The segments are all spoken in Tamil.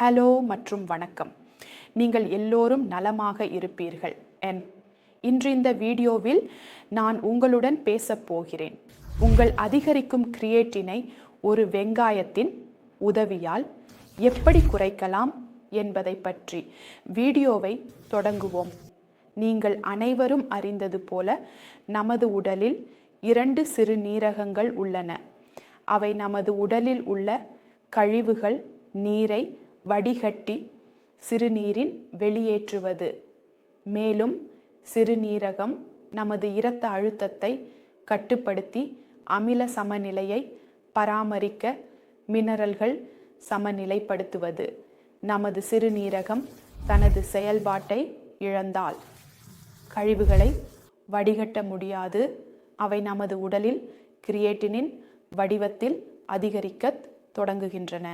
ஹலோ மற்றும் வணக்கம். நீங்கள் எல்லோரும் நலமாக இருப்பீர்கள். என் இன்று இந்த வீடியோவில் நான் உங்களுடன் பேசப் போகிறேன். உங்கள் அதிகரிக்கும் கிரியேட்டினை ஒரு வெங்காயத்தின் உதவியால் எப்படி குறைக்கலாம் என்பதை பற்றி வீடியோவை தொடங்குவோம். நீங்கள் அனைவரும் அறிந்தது போல நமது உடலில் இரண்டு சிறுநீரகங்கள் உள்ளன. அவை நமது உடலில் உள்ள கழிவுகள் நீரை வடிகட்டி சிறுநீரில் வெளியேற்றுவது. மேலும் சிறுநீரகம் நமது இரத்த அழுத்தத்தை கட்டுப்படுத்தி அமில சமநிலையை பராமரிக்க மினரல்கள் சமநிலைப்படுத்துவது. நமது சிறுநீரகம் தனது செயல்பாட்டை இழந்தால். கழிவுகளை வடிகட்ட முடியாது. அவை நமது உடலில் கிரியேட்டினின் வடிவத்தில் அதிகரிக்கத் தொடங்குகின்றன.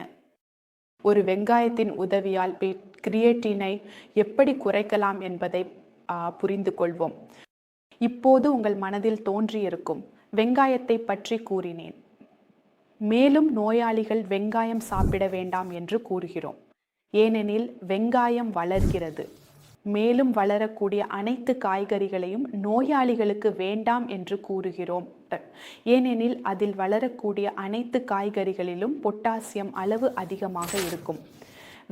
ஒரு வெங்காயத்தின் உதவியால் கிரியேட்டினை எப்படி குறைக்கலாம் என்பதை புரிந்து கொள்வோம் இப்போது உங்கள் மனதில் தோன்றியிருக்கும் வெங்காயத்தை பற்றி கூறினேன். மேலும் நோயாளிகள் வெங்காயம் சாப்பிட வேண்டாம் என்று கூறுகிறோம். ஏனெனில் வெங்காயம் வளர்கிறது. மேலும் வளரக்கூடிய அனைத்து காய்கறிகளையும் நோயாளிகளுக்கு வேண்டாம் என்று கூறுகிறோம். ஏனெனில் அதில் வளரக்கூடிய அனைத்து காய்கறிகளிலும் பொட்டாசியம் அளவு அதிகமாக இருக்கும்.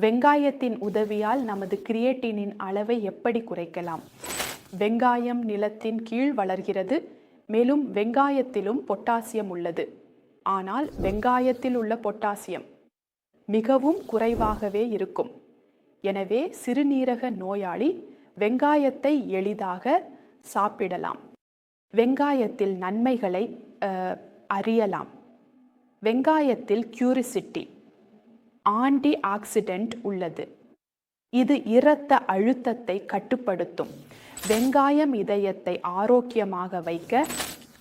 வெங்காயத்தின் உதவியால் நமது கிரியேட்டினின் அளவை எப்படி குறைக்கலாம்? வெங்காயம் நிலத்தின் கீழ் வளர்கிறது மேலும் வெங்காயத்திலும் பொட்டாசியம் உள்ளது. ஆனால் வெங்காயத்தில் உள்ள பொட்டாசியம் மிகவும் குறைவாகவே இருக்கும். எனவே சிறுநீரக நோயாளி வெங்காயத்தை எளிதாக சாப்பிடலாம். வெங்காயத்தில் நன்மைகளை அறியலாம். வெங்காயத்தில் கியூரிசிட்டி ஆன்டி ஆக்சிடென்ட் உள்ளது. இது இரத்த அழுத்தத்தை கட்டுப்படுத்தும். வெங்காயம் இதயத்தை ஆரோக்கியமாக வைக்க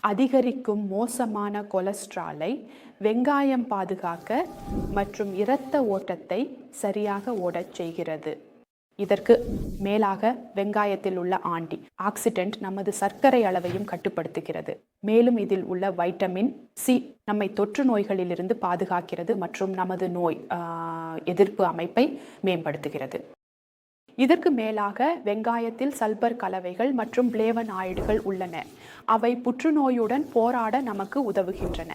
அதிகரிக்கும் மோசமான கொலஸ்ட்ராலை வெங்காயம் பாதுகாக்க மற்றும் இரத்த ஓட்டத்தை சரியாக ஓடச் செய்கிறது. இதற்கு மேலாக வெங்காயத்தில் உள்ள ஆண்டி ஆக்சிடென்ட் நமது சர்க்கரை அளவையும் கட்டுப்படுத்துகிறது. மேலும் இதில் உள்ள வைட்டமின் சி நம்மை தொற்று நோய்களிலிருந்து பாதுகாக்கிறது மற்றும் நமது நோய் எதிர்ப்பு அமைப்பை மேம்படுத்துகிறது. இதற்கு மேலாக வெங்காயத்தில் சல்பர் கலவைகள் மற்றும் பிளேவனாய்டுகள் உள்ளன. அவை புற்றுநோயுடன் போராட நமக்கு உதவுகின்றன.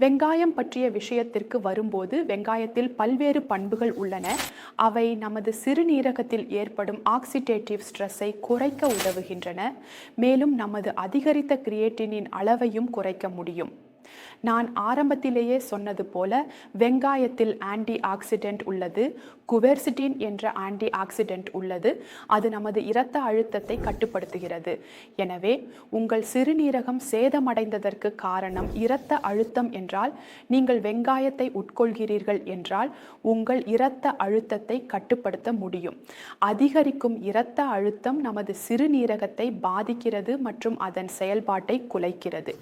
வெங்காயம் பற்றிய விஷயத்திற்கு வரும்போது வெங்காயத்தில் பல்வேறு பண்புகள் உள்ளன. அவை நமது சிறுநீரகத்தில் ஏற்படும் ஆக்சிடேட்டிவ் ஸ்ட்ரெஸ்ஸை குறைக்க உதவுகின்றன. மேலும் நமது அதிகரித்த கிரியேட்டினின் அளவையும் குறைக்க முடியும். நான் ஆரம்பத்திலேயே சொன்னது போல வெங்காயத்தில் ஆன்டி ஆக்சிடென்ட் உள்ளது. குவெர்சிட்டின் என்ற ஆன்டி ஆக்சிடென்ட் உள்ளது. அது நமது இரத்த அழுத்தத்தை கட்டுப்படுத்துகிறது. எனவே உங்கள் சிறுநீரகம் சேதமடைந்ததற்கு காரணம் இரத்த அழுத்தம் என்றால் நீங்கள் வெங்காயத்தை உட்கொள்கிறீர்கள் என்றால் உங்கள் இரத்த அழுத்தத்தை கட்டுப்படுத்த முடியும். அதிகரிக்கும் இரத்த அழுத்தம் நமது சிறுநீரகத்தை பாதிக்கிறது மற்றும் அதன் செயல்பாட்டை குலைக்கிறது.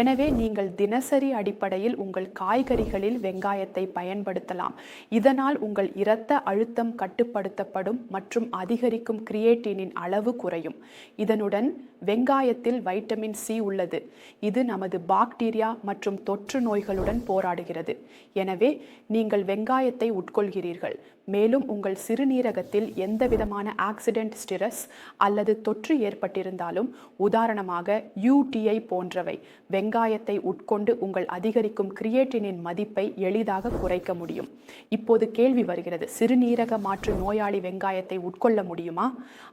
எனவே நீங்கள் தினசரி அடிப்படையில் உங்கள் காய்கறிகளில் வெங்காயத்தை பயன்படுத்தலாம். இதனால் உங்கள் இரத்த அழுத்தம் கட்டுப்படுத்தப்படும் மற்றும் அதிகரிக்கும் கிரியேட்டினின் அளவு குறையும். இதனுடன் வெங்காயத்தில் வைட்டமின் சி உள்ளது. இது நமது பாக்டீரியா மற்றும் தொற்று நோய்களுடன் போராடுகிறது. எனவே நீங்கள் வெங்காயத்தை உட்கொள்கிறீர்கள். மேலும் உங்கள் சிறுநீரகத்தில் எந்த விதமான ஆக்சிடென்ட் ஸ்டிரஸ் அல்லது தொற்று ஏற்பட்டிருந்தாலும் உதாரணமாக யூடிஐ போன்றவை வெங்காயத்தை உட்கொண்டு உங்கள் அதிகரிக்கும் கிரியேட்டினின் மதிப்பை எளிதாக குறைக்க முடியும். இப்போது கேள்வி வருகிறது. சிறுநீரக மாற்று நோயாளி வெங்காயத்தை உட்கொள்ள முடியுமா?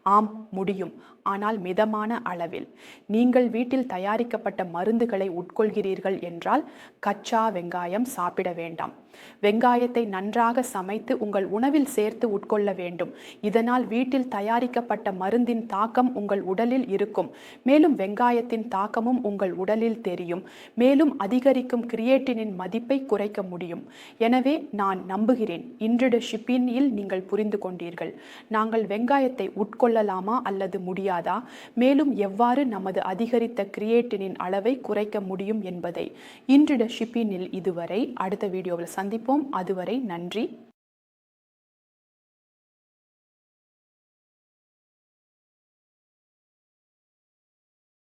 ஆம் முடியும். ஆனால் மிதமான அளவில். நீங்கள் வீட்டில் தயாரிக்கப்பட்ட மருந்துகளை உட்கொள்கிறீர்கள் என்றால் கச்சா வெங்காயம் சாப்பிட வேண்டாம். வெங்காயத்தை நன்றாக சமைத்து உங்கள் உணவில் சேர்த்து உட்கொள்ள வேண்டும். இதனால் வீட்டில் தயாரிக்கப்பட்ட மருந்தின் தாக்கம் உங்கள் உடலில் இருக்கும். மேலும் வெங்காயத்தின் தாக்கமும் உங்கள் உடலில் தெரியும். மேலும் அதிகரிக்கும் கிரியேட்டினின் மதிப்பை குறைக்க முடியும். எனவே நான் நம்புகிறேன். இன்றைய ஷிப்பினில் நீங்கள் புரிந்து கொண்டீர்கள். நாங்கள் வெங்காயத்தை உட்கொள்ளலாமா அல்லது முடியாதா? மேலும் எவ்வாறு நமது அதிகரித்த கிரியேட்டினின் அளவை குறைக்க முடியும் என்பதை. இன்றைய ஷிப்பினில் இதுவரை அடுத்த வீடியோவில் சந்திப்போம். அதுவரை நன்றி.